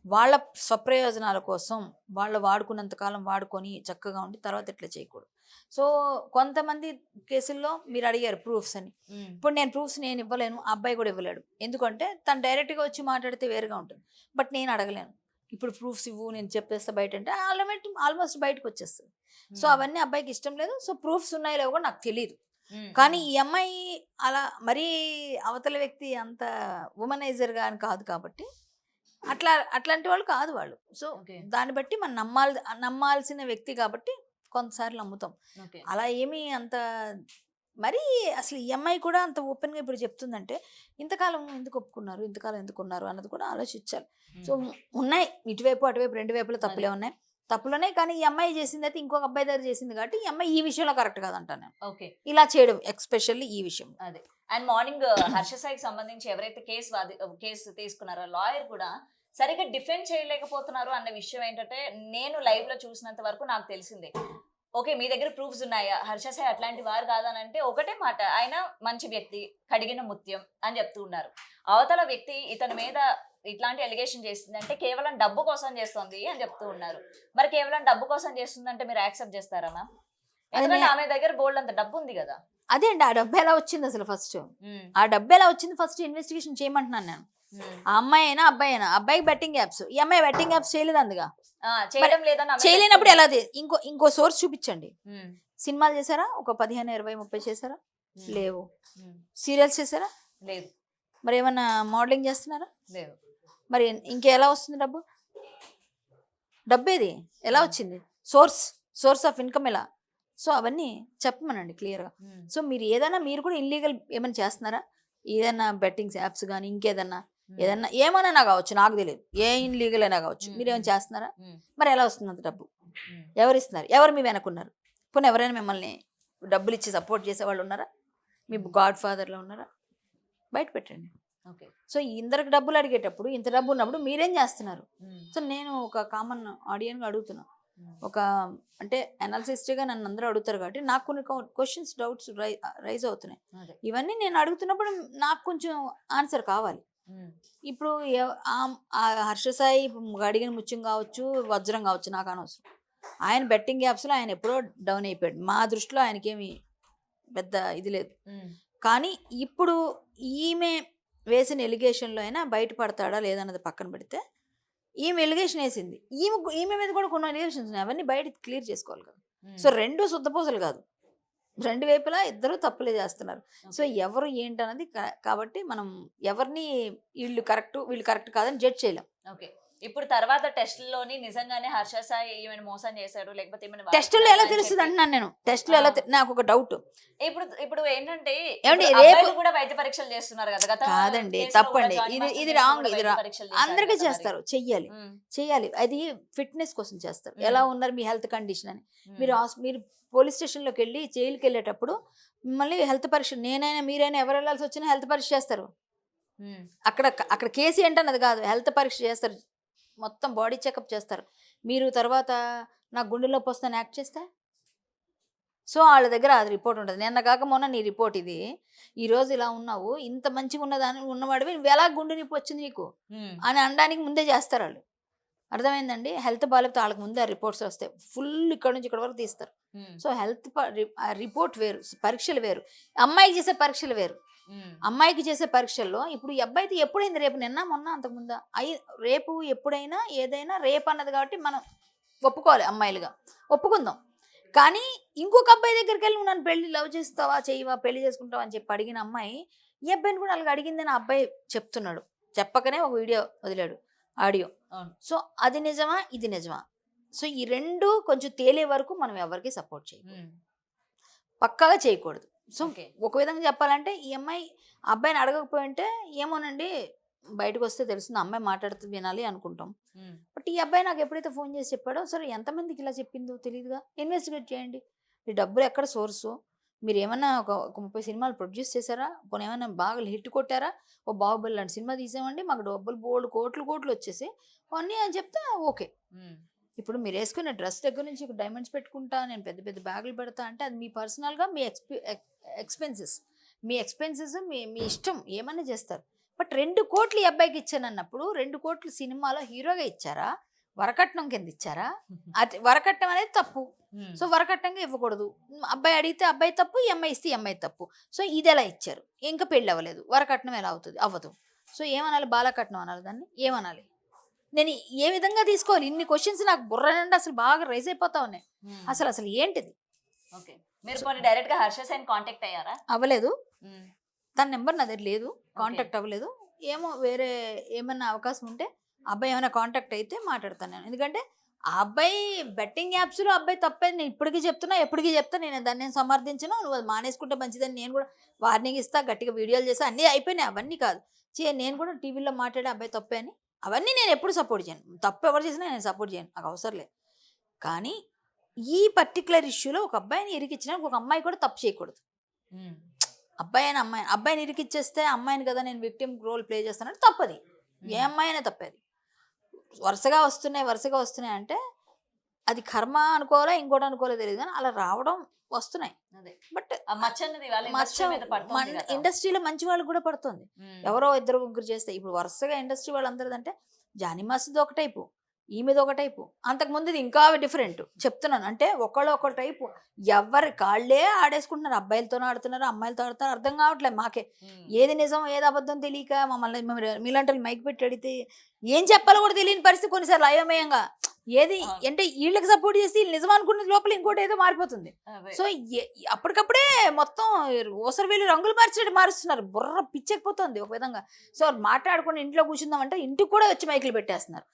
వాళ్ళ స్వప్రయోజనాల కోసం వాళ్ళు వాడుకున్నంత కాలం వాడుకొని చక్కగా ఉండి తర్వాత ఇట్లా చేయకూడదు. సో కొంతమంది కేసుల్లో మీరు అడిగారు ప్రూఫ్స్ అని. ఇప్పుడు నేను ప్రూఫ్స్ నేను ఇవ్వలేను అబ్బాయి కూడా ఇవ్వలేడు. ఎందుకంటే తను డైరెక్ట్గా వచ్చి మాట్లాడితే వేరుగా ఉంటుంది. బట్ నేను అడగలేను. ఇప్పుడు ప్రూఫ్స్ ఇవ్వు నేను చెప్పేస్తా బయట అంటే ఆల్మోస్ట్ ఆల్మోస్ట్ బయటకు వచ్చేస్తుంది. సో. అవన్నీ అబ్బాయికి ఇష్టం లేదు. సో ప్రూఫ్స్ ఉన్నాయో లేవో కూడా నాకు తెలియదు. కానీ ఈ అమ్మాయి అలా మరీ అవతల వ్యక్తి అంత ఉమనైజర్గా అని కాదు కాబట్టి అట్లా అట్లాంటి వాళ్ళు కాదు వాళ్ళు. సో దాన్ని బట్టి మనం నమ్మాలి నమ్మాల్సిన వ్యక్తి కాబట్టి కొంతసార్లు నమ్ముతాం. ఓకే. అలా ఏమీ అంత మరి అసలు ఈ అమ్మాయి కూడా అంత ఓపెన్గా ఇప్పుడు చెప్తుందంటే ఇంతకాలం ఎందుకు ఒప్పుకున్నారు? ఇంతకాలం ఎందుకు ఉన్నారు? అన్నది కూడా ఆలోచించాలి. సో ఉన్నాయి. ఇటువైపు అటువైపు రెండు వైపులా తప్పులే ఉన్నాయి. తప్పులునే కానీ ఈ అమ్మాయి చేసింది అయితే ఇంకొక అబ్బాయి దగ్గర చేసింది కాబట్టి ఈ అమ్మాయి ఈ విషయంలో కరెక్ట్ కాదంటాను నేను. ఓకే. ఇలా చేయడం ఎక్స్పెషల్లీ ఈ విషయం. అదే. అండ్ మార్నింగ్ హర్ష సాయికి సంబంధించి ఎవరైతే కేసు కేసు తీసుకున్నారో లాయర్ కూడా సరిగ్గా డిఫెండ్ చేయలేకపోతున్నారు అన్న విషయం ఏంటంటే నేను లైవ్లో చూసినంత వరకు నాకు తెలిసిందే. ఓకే మీ దగ్గర ప్రూఫ్స్ ఉన్నాయా? హర్ష సాయి అట్లాంటి వారు కాదనంటే ఒకటే మాట ఆయన మంచి వ్యక్తి కడిగిన ముత్యం అని చెప్తూ ఉన్నారు. అవతల వ్యక్తి ఇతని మీద ఇట్లాంటి ఎలిగేషన్ చేస్తుందంటే కేవలం డబ్బు కోసం చేస్తుంది అని చెప్తూ ఉన్నారు. మరి కేవలం డబ్బు కోసం చేస్తుందంటే మీరు యాక్సెప్ట్ చేస్తారా మ్యామ్? ఎందుకంటే ఆమె దగ్గర బోల్డ్ అంత డబ్బు ఉంది కదా. అదే అండి ఆ డబ్బు ఎలా వచ్చింది అసలు ఫస్ట్ ఆ డబ్బు ఎలా వచ్చింది ఫస్ట్ ఇన్వెస్టిగేషన్ చేయమంటున్నాను నేను. ఆ అమ్మాయి అయినా అబ్బాయి అయినా. అబ్బాయికి బెట్టింగ్ యాప్స్ ఈ అమ్మాయి బెట్టింగ్ యాప్స్ చేయలేదు అందుగా. చేయడం లేదని చేయలేనప్పుడు. ఎలా ఇంకో ఇంకో సోర్స్ చూపించండి. సినిమాలు చేశారా? ఒక పదిహేను ఇరవై ముప్పై చేశారా? లేవు. సీరియల్స్ చేశారా? లేదు. మరి ఏమన్నా మోడలింగ్ చేస్తున్నారా? లేదు మరి ఇంకెలా వస్తుంది డబ్బు? డబ్బు ఏది ఎలా వచ్చింది? సోర్స్ సోర్స్ ఆఫ్ ఇన్కమ్ ఎలా? సో అవన్నీ చెప్పమనండి క్లియర్గా సో మీరు ఏదైనా మీరు కూడా ఇల్లీగల్ ఏమైనా చేస్తున్నారా? ఏదైనా బెట్టింగ్స్ యాప్స్ కానీ ఇంకేదన్నా? ఏదన్నా ఏమైనా కావచ్చు నాకు తెలియదు ఏ ఇన్లీగల్ అయినా కావచ్చు. మీరు ఏమైనా చేస్తున్నారా? మరి ఎలా వస్తుంది అంత డబ్బు? ఉమ్, ఎవరు ఇస్తున్నారు ఎవరు మీ వెనకున్నారు? పోనీ ఎవరైనా మిమ్మల్ని డబ్బులు ఇచ్చి సపోర్ట్ చేసే వాళ్ళు ఉన్నారా? మీ గాడ్ ఫాదర్లో ఉన్నారా? బయట పెట్టండి. ఓకే. సో ఇందరికి డబ్బులు అడిగేటప్పుడు ఇంత డబ్బు ఉన్నప్పుడు మీరేం చేస్తున్నారు? సో నేను ఒక కామన్ ఆడియన్గా అడుగుతున్నా. ఒక అంటే అనాలిసిస్ట్గా నన్ను అందరూ అడుగుతారు కాబట్టి నాకు కొన్ని క్వశ్చన్స్ డౌట్స్ రై రైజ్ అవుతున్నాయి. ఇవన్నీ నేను అడుగుతున్నప్పుడు నాకు కొంచెం ఆన్సర్ కావాలి. ఇప్పుడు హర్ష సాయి అడిగిన ముత్యం కావచ్చు వజ్రం కావచ్చు నాకు అనవసరం. ఆయన బెట్టింగ్ యాప్స్లో ఆయన ఎప్పుడో డౌన్ అయిపోయాడు. మా దృష్టిలో ఆయనకేమి పెద్ద ఇది లేదు. కానీ ఇప్పుడు ఈమె వేసిన ఎలిగేషన్లో అయినా బయటపడతాడా లేదన్నది పక్కన పెడితే ఈమె ఎలిగేషన్ వేసింది. ఈమె ఈమె మీద కూడా కొన్ని ఎలిగేషన్స్ ఉన్నాయి. అవన్నీ బయట క్లియర్ చేసుకోవాలి కదా. సో రెండు శుద్ధపూసలు కాదు. రెండు వైపులా ఇద్దరు తప్పులే చేస్తున్నారు. సో ఎవరు ఏంటన్నది కాబట్టి మనం ఎవరిని వీళ్ళు కరెక్ట్ వీళ్ళు కరెక్ట్ కాదని జడ్జ్ చేయలేం. ఓకే. ఇప్పుడు తర్వాత టెస్ట్లోని నిజంగానే హర్ష సాయి ఈమెను మోసం చేశాడు లేకపోతే ఈమెను టెస్టులు ఎలా తెలుస్తుంది అంటున్నాను నేను? టెస్టులు ఎలా నాకు ఒక డౌట్. ఇప్పుడు ఇప్పుడు ఏంటంటే ఏమండి, రేపు- కూడా వైద్య పరీక్షలు చేస్తున్నారు కదా కాదండి తప్పండి. ఇది ఇది రాంగ్ ఇది అందరికీ. చేస్తారు చెయ్యాలి. చెయ్యాలి. అది ఫిట్నెస్ కోసం చేస్తారు. ఎలా ఉన్నారు మీ హెల్త్ కండిషన్ అని? మీరు మీరు పోలీస్ స్టేషన్లోకి వెళ్ళి జైలుకి వెళ్ళేటప్పుడు మళ్ళీ హెల్త్ పరీక్ష నేనైనా మీరైనా ఎవరు వెళ్ళాల్సి వచ్చినా హెల్త్ పరీక్ష చేస్తారు. అక్కడ అక్కడ కేసు ఏంటన్నది కాదు. హెల్త్ పరీక్ష చేస్తారు. మొత్తం బాడీ చెకప్ చేస్తారు. మీరు తర్వాత నా గుండె నొప్పి వస్తుందని యాక్ట్ చేస్తే? సో వాళ్ళ దగ్గర అది రిపోర్ట్ ఉంటుంది. నిన్న కాక మొన్న నీ రిపోర్ట్ ఇది. ఈ రోజు ఇలా ఉన్నావు. ఇంత మంచిగా ఉన్నదాని ఉన్నవాడివి. నువ్వు ఎలా గుండె నొప్పి వచ్చింది నీకు? అని అనడానికి ముందే చేస్తారు వాళ్ళు. అర్థమైందండి? హెల్త్ బాగాలేకపోతే వాళ్ళకి ముందే రిపోర్ట్స్ వస్తాయి. ఫుల్ ఇక్కడ నుంచి ఇక్కడ వరకు తీస్తారు. సో హెల్త్ రిపోర్ట్ వేరు. పరీక్షలు వేరు. అమ్మాయికి చేసే పరీక్షలు వేరు. అమ్మాయికి చేసే పరీక్షల్లో ఇప్పుడు ఈ అబ్బాయికి ఎప్పుడైంది? రేపు నిన్న మొన్న అంతకుముందా? అయి రేపు ఎప్పుడైనా ఏదైనా రేపు అన్నది కాబట్టి మనం ఒప్పుకోవాలి అమ్మాయిలుగా. ఒప్పుకుందాం. కానీ ఇంకొక అబ్బాయి దగ్గరికి వెళ్ళి నువ్వు నన్ను పెళ్ళి లవ్ చేస్తావా చేయవా పెళ్ళి చేసుకుంటావా అని చెప్పి అడిగిన అమ్మాయి ఈ అబ్బాయిని కూడా అలాగ అడిగిందని ఆ అబ్బాయి చెప్తున్నాడు. చెప్పకనే ఒక వీడియో వదిలాడు ఆడియో. సో అది నిజమా? ఇది నిజమా? సో ఈ రెండు కొంచెం తేలే వరకు మనం ఎవరికి సపోర్ట్ చేయం ఉమ్, పక్కాగా చేయకూడదు. సో ఒక విధంగా చెప్పాలంటే ఈ అమ్మాయి ఆ అబ్బాయిని అడగకపోయి ఉంటే ఏమోనండి బయటకు వస్తే తెలుస్తుంది అమ్మాయి మాట్లాడుతూ వినాలి అనుకుంటాం. బట్ ఈ అబ్బాయి నాకు ఎప్పుడైతే ఫోన్ చేసి చెప్పాడో సరే ఎంతమందికి ఇలా చెప్పిందో తెలియదుగా ఇన్వెస్టిగేట్ చేయండి. ఈ డబ్బులు ఎక్కడ సోర్సు? మీరు ఏమన్నా ఒక ఒక ముప్పై సినిమాలు ప్రొడ్యూస్ చేశారా? కొన్ని ఏమైనా బాగా హిట్ కొట్టారా? ఓ బాహుబలి లాంటి సినిమా తీసామండి మాకు డబ్బులు బోల్డ్ కోట్లు కోట్లు వచ్చేసి అన్నీ అని చెప్తే ఓకే. ఇప్పుడు మీరు వేసుకునే డ్రెస్ దగ్గర నుంచి డైమండ్స్ పెట్టుకుంటా నేను పెద్ద పెద్ద బ్యాగులు పెడతా అంటే అది మీ పర్సనల్గా మీ ఎక్స్పి ఎక్స్పెన్సెస్ మీ ఎక్స్పెన్సెస్ మీ మీ ఇష్టం ఏమన్నా చేస్తారు. బట్ రెండు కోట్లు ఈ అబ్బాయికి ఇచ్చానన్నప్పుడు రెండు కోట్లు సినిమాలో హీరోగా ఇచ్చారా? వరకట్నం కింద ఇచ్చారా? [laughs] అది వరకట్నం అనేది తప్పు. సో వరకట్నంగా ఇవ్వకూడదు. అబ్బాయి అడిగితే అబ్బాయి తప్పు ఈ అమ్మాయి ఇస్తే ఈ అమ్మాయి తప్పు. సో ఇది ఎలా ఇచ్చారు. ఇంకా పెళ్ళి అవ్వలేదు. వరకట్నం ఎలా అవుతుంది? అవ్వదు. సో ఏమనాలి? బాలకట్నం అనాలి దాన్ని? ఏమనాలి? నేను ఏ విధంగా తీసుకోవాలి? ఇన్ని క్వశ్చన్స్ నాకు బుర్ర నిండా అసలు బాగా రైజ్ అయిపోతా ఉన్నాయి. అసలు అసలు ఏంటిది? ఓకే. మీరు కొన్ని డైరెక్ట్గా హర్ష కాంటాక్ట్ అయ్యారా? అవ్వలేదు. తన నెంబర్ నా దగ్గర లేదు. కాంటాక్ట్ అవ్వలేదు. ఏమో వేరే ఏమన్నా అవకాశం ఉంటే అబ్బాయి ఏమైనా కాంటాక్ట్ అయితే మాట్లాడతాను నేను. ఎందుకంటే ఆ అబ్బాయి బెట్టింగ్ యాప్స్లో అబ్బాయి తప్పే నేను ఇప్పటికీ చెప్తున్నా ఎప్పటికీ చెప్తా. నేను దాన్ని నేను సమర్థించను. నువ్వు అది మానేసుకుంటే మంచిదని నేను కూడా వార్నింగ్ ఇస్తా గట్టిగా వీడియోలు చేస్తా. అన్నీ అయిపోయినాయి. అవన్నీ కాదు. చే నేను కూడా టీవీలో మాట్లాడే అబ్బాయి తప్పే అని అవన్నీ నేను ఎప్పుడు సపోర్ట్ చేయను. తప్పు ఎవరు చేసినా నేను సపోర్ట్ చేయను. నాకు అవసరం లేదు. కానీ ఈ పర్టికులర్ ఇష్యూలో ఒక అబ్బాయిని ఇరికిచ్చినా ఒక అమ్మాయి కూడా తప్పు చేయకూడదు. అబ్బాయి అని అమ్మాయి అబ్బాయిని ఇరికిచ్చేస్తే అమ్మాయిని కదా నేను విక్టిమ్ రోల్ ప్లే చేస్తానంటే తప్పది. ఏ అమ్మాయి అయినా తప్పేది. వరుసగా వస్తున్నాయి వరుసగా వస్తున్నాయి అంటే అది కర్మ అనుకోవాలా ఇంకోటి అనుకోవాలో తెలియదు కానీ అలా రావడం వస్తున్నాయి. బట్ మచ్చ వాళ్ళ మీద. ఇండస్ట్రీలో మంచి వాళ్ళకి కూడా పడుతుంది. ఎవరో ఇద్దరు ముగ్గురు చేస్తే ఇప్పుడు వరుసగా ఇండస్ట్రీ వాళ్ళందరిది అంటే జానీ మాస్ది ఒక టైపు ఈమెది ఒక టైపు. అంతకు ముందుది ఇంకా డిఫరెంట్ చెప్తున్నాను. అంటే ఒకళ్ళు ఒక టైపు. ఎవరి కాళ్ళే ఆడేసుకుంటున్నారు. అబ్బాయిలతో ఆడుతున్నారు అమ్మాయిలతో ఆడుతున్నారు. అర్థం కావట్లేదు మాకే. ఏది నిజం ఏది అబద్ధం తెలియక మమ్మల్ని మేము మీలాంటి వాళ్ళు మైక్ పెట్టి అడిగితే ఏం చెప్పాలో కూడా తెలియని పరిస్థితి కొన్నిసార్లు అయోమయంగా. ఏది. అంటే వీళ్ళకి సపోర్ట్ చేసి వీళ్ళు నిజం అనుకున్నది లోపల ఇంకోటి ఏదో మారిపోతుంది. సో అప్పటికప్పుడే మొత్తం ఊసరు వీళ్ళు రంగులు మార్చేటి మారుస్తున్నారు. బుర్ర పిచ్చెక్కిపోతుంది ఒక విధంగా. సో మాట్లాడుకుని ఇంట్లో కూర్చుందామంటే ఇంటికి కూడా వచ్చి మైకులు పెట్టేస్తున్నారు.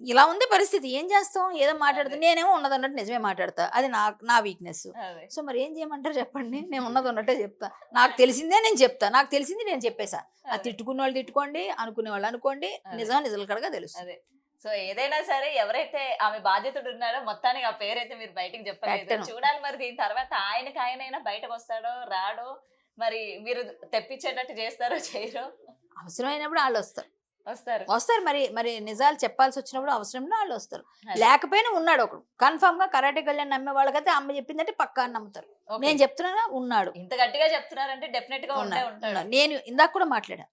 ఇలా ఉంది పరిస్థితి. ఏం చేస్తాం? ఏదో మాట్లాడుతాం నేనేమో ఉన్నదన్నట్టు నిజమే మాట్లాడతా. అది నా నా వీక్నెస్. సో మరి ఏం చేయమంటారు చెప్పండి? నేను ఉన్నది ఉన్నట్టే చెప్తా. నాకు తెలిసిందే నేను చెప్తా. నాకు తెలిసింది నేను చెప్పేసా. అదే. తిట్టుకునే వాళ్ళు తిట్టుకోండి అనుకునే వాళ్ళు అనుకోండి. నిజం నిజాలు కడగా తెలుసు సో ఏదైనా సరే ఎవరైతే ఆమె బాధ్యతుడు ఉన్నారో మొత్తానికి ఆ పేరైతే మీరు బయటికి చెప్పలేదు. చూడాలి మరి దీని తర్వాత ఆయనకి ఆయనైనా బయటకు వస్తాడో రాడో మరి మీరు తెప్పించేటట్టు చేస్తారో చేయరో? అవసరమైనప్పుడు వాళ్ళు వస్తారు. వస్తారు వస్తారు మరి మరి నిజాలు చెప్పాల్సి వచ్చినప్పుడు అవసరం వాళ్ళు వస్తారు. లేకపోయినా ఉన్నాడు ఒకడు. కన్ఫామ్గా కరాటే కళ్యాణ్ నమ్మే వాళ్ళకైతే అమ్మ చెప్పిందంటే పక్కా అని నమ్ముతారు. నేను చెప్తున్నానా? ఉన్నాడు. ఇంత గట్టిగా చెప్తున్నారంటే డెఫినెట్గా ఉన్నాడు. నేను ఇందాక కూడా మాట్లాడా?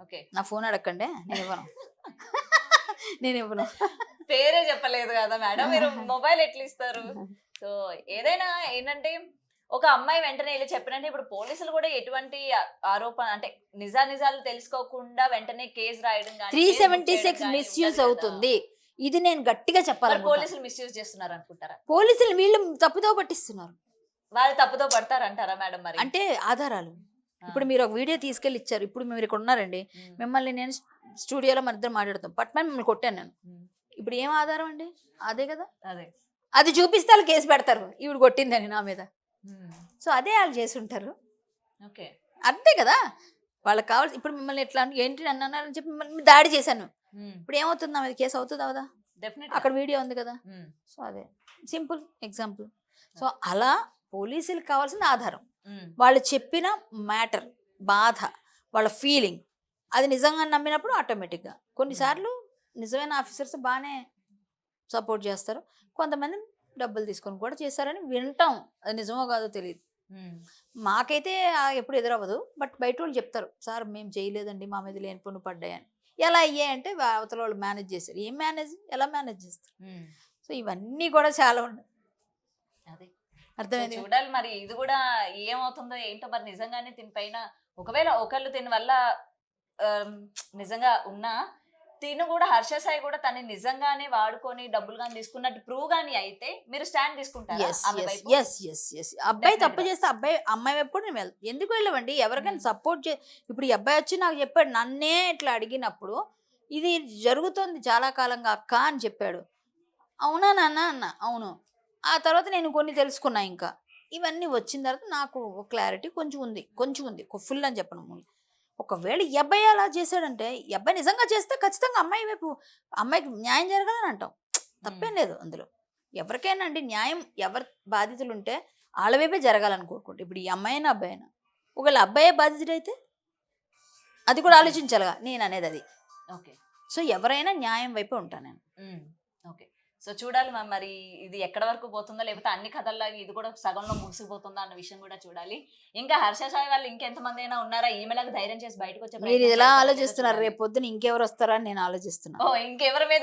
ఓకే. నా ఫోన్ అడగండి నేను ఇవ్వను. [laughs] నేను ఇవ్వను. పేరే చెప్పలేదు కదా మేడం మీరు [laughs] మొబైల్ ఎట్లా ఇస్తారు? సో ఏదైనా ఏంటంటే ఒక అమ్మాయి వెంటనే ఇలా చెప్పినంటే ఇప్పుడు పోలీసులు కూడా ఎటువంటి ఆరోపణ అంటే నిజా నిజాలు తెలుసుకోకుండా వెంటనే కేసు రాయడం త్రీ సెవెంటీ సిక్స్ మిస్యూజ్. అవుతుంది. ఇది నేను గట్టిగా చెప్పాలి పోలీసులు మిస్యూజ్ చేస్తున్నారు అనుకుంటారా? పోలీసులు వీళ్ళు తప్పుదో పట్టిస్తున్నారు. వాళ్ళు తప్పుతో పడతారంటారా మేడం మరి? అంటే ఆధారాలు. ఇప్పుడు మీరు ఒక వీడియో తీసుకెళ్ళి ఇచ్చారు. ఇప్పుడు మీరు ఇక్కడ ఉన్నారండి. మిమ్మల్ని నేను స్టూడియోలో మన ఇద్దరు మాట్లాడతాం. పట్మని మిమ్మల్ని కొట్టాను నేను. ఇప్పుడు ఏం ఆధారం అండి? అదే కదా? అదే. అది చూపిస్తే వాళ్ళు కేసు పెడతారు. ఈవిడ కొట్టిందని నా మీద. సో అదే వాళ్ళు చేసి ఉంటారు ఓకే. అంతే కదా? వాళ్ళకి కావాల్సి ఇప్పుడు మిమ్మల్ని ఎట్లా ఏంటి అన్నారని చెప్పి మిమ్మల్ని దాడి చేశాను. ఇప్పుడు ఏమవుతుంది నా మీద? కేసు అవుతుంది అవదా. అక్కడ వీడియో ఉంది కదా? సో అదే. Simple example. సో అలా పోలీసులకు కావాల్సిన ఆధారం. వాళ్ళు చెప్పిన మ్యాటర్ బాధ వాళ్ళ ఫీలింగ్ అది నిజంగా నమ్మినప్పుడు ఆటోమేటిక్గా. కొన్నిసార్లు నిజమైన ఆఫీసర్స్ బాగానే సపోర్ట్ చేస్తారు. కొంతమంది డబ్బులు తీసుకొని కూడా చేస్తారని వింటాం. అది నిజమో కాదో తెలియదు మాకైతే ఎప్పుడు ఎదురవ్వదు. బట్ బయట వాళ్ళు చెప్తారు సార్ మేము చేయలేదండి మా మీద లేని పన్ను పడ్డాయని ఎలా అయ్యాయంటే అవతల వాళ్ళు మేనేజ్ చేశారు. ఏం మేనేజ్ ఎలా మేనేజ్ చేస్తారు? సో ఇవన్నీ కూడా చాలా ఉన్నాయి అదే. అర్థమైంది చూడాలి మరి. ఇది కూడా ఏమవుతుందో ఏంటో మరి నిజంగానే దీనిపైన ఒకవేళ ఒకళ్ళు దీని వల్ల నిజంగా ఉన్నా తిను కూడా హర్ష సాయి కూడా తను నిజంగానే వాడుకొని డబ్బులు కానీ తీసుకున్నట్టు ప్రూవ్ గానీ అయితే మీరు స్టాండ్ తీసుకుంటారా అబ్బాయి తప్పు. చేస్తే అబ్బాయి అమ్మాయి వైపు కూడా నేను వెళ్తాను ఎందుకు వెళ్ళవండి? ఎవరికైనా Hmm. సపోర్ట్ చే ఇప్పుడు ఈ అబ్బాయి వచ్చి నాకు చెప్పాడు నన్నే ఇట్లా అడిగినప్పుడు ఇది జరుగుతోంది చాలా కాలంగా అక్క అని చెప్పాడు. అవునా నాన్న? అన్న అవును. ఆ తర్వాత నేను కొన్ని తెలుసుకున్నా ఇంకా. ఇవన్నీ వచ్చిన తర్వాత నాకు క్లారిటీ కొంచెం ఉంది కొంచెం ఉంది. ఫుల్ అని చెప్పను ఒకవేళ ఈ అబ్బాయి అలా చేశాడంటే ఈ అబ్బాయి నిజంగా చేస్తే ఖచ్చితంగా అమ్మాయి వైపు అమ్మాయికి న్యాయం జరగాలని అంటాం. తప్పేం లేదు అందులో. ఎవరికైనా అండి న్యాయం ఎవరి బాధితులు ఉంటే వాళ్ళ వైపే జరగాలని కోరుకుంటే. ఇప్పుడు ఈ అమ్మాయినా అబ్బాయినా. ఒకవేళ అబ్బాయే బాధితుడైతే అది కూడా ఆలోచించాలిగా. నేను అనేది అది. ఓకే. సో ఎవరైనా న్యాయం వైపే ఉంటాను నేను. ఓకే. సో చూడాలి మ్యామ్ మరి ఇది ఎక్కడ వరకు పోతుందో లేకపోతే అన్ని కథల్లాగా ఇది కూడా సగంలో ముగిసిపోతుందా అన్న విషయం కూడా చూడాలి. ఇంకా హర్ష సాయి వాళ్ళు ఇంకెంతమంది అయినా ఉన్నారా? ఈమెలాగా ధైర్యం చేసి బయటకు వచ్చే మీరు ఇలా ఆలోచిస్తున్నారు. రేపు పొద్దున ఇంకెవరు వస్తారా అని నేను ఆలోచిస్తున్నాను. ఓ ఇంకెవరి మీద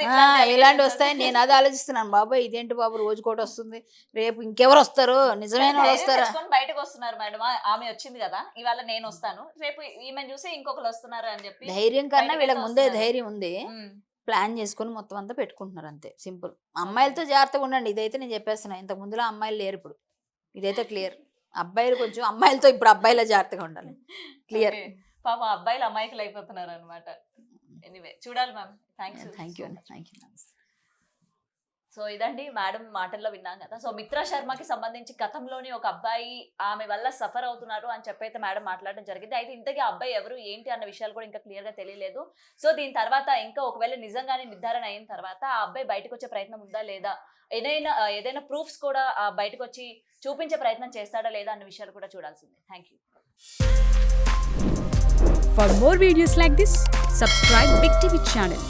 ఇలాంటి వస్తాయి నేను అది ఆలోచిస్తున్నాను. బాబాయ్ ఇదేంటి బాబు రోజు కూడా వస్తుంది. రేపు ఇంకెవరు వస్తారు? నిజమైన వస్తారా? బయటకు వస్తున్నారు మేడం. ఆమె వచ్చింది కదా ఇవాళ నేను వస్తాను. రేపు ఈమె చూసి ఇంకొకరు వస్తున్నారు అని చెప్పి ధైర్యం కన్నా వీళ్ళకి ముందే. ధైర్యం ఉంది. ప్లాన్ చేసుకొని మొత్తం అంతా పెట్టుకుంటున్నారు అంతే. సింపుల్. అమ్మాయిలతో జాగ్రత్తగా ఉండండి. ఇదైతే నేను చెప్పేస్తున్నా. ఇంత ముందులో అమ్మాయిలు లేరు ఇప్పుడు. ఇదైతే [laughs] క్లియర్. అబ్బాయిలు కొంచెం అమ్మాయిలతో ఇప్పుడు అబ్బాయిల జాగ్రత్తగా ఉండాలి. క్లియర్. పాప అబ్బాయిలు అమ్మాయికులు అయిపోతున్నారు అనమాట ఎనీవే. చూడాలి మ్యామ్. థ్యాంక్స్ థ్యాంక్ యూ అండి థ్యాంక్ యూ సో ఇదండి మేడం మాటల్లో విన్నాం కదా. సో మిత్రా శర్మకి సంబంధించి గతంలోని ఒక అబ్బాయి ఆమె వల్ల సఫర్ అవుతున్నారు అని చెప్పైతే మేడం మాట్లాడడం జరిగింది. అయితే ఇంతకీ అబ్బాయి ఎవరు ఏంటి అన్న విషయాలు కూడా ఇంకా క్లియర్గా తెలియలేదు. సో దీని తర్వాత ఇంకా ఒకవేళ నిజంగానే నిర్ధారణ అయిన తర్వాత ఆ అబ్బాయి బయటకు వచ్చే ప్రయత్నం ఉందా లేదా? ఏదైనా ఏదైనా ప్రూఫ్స్ కూడా బయటకు వచ్చి చూపించే ప్రయత్నం చేస్తాడా లేదా అన్న విషయాలు కూడా చూడాల్సిందే. Thank you For more videos like this, subscribe Big TV channel.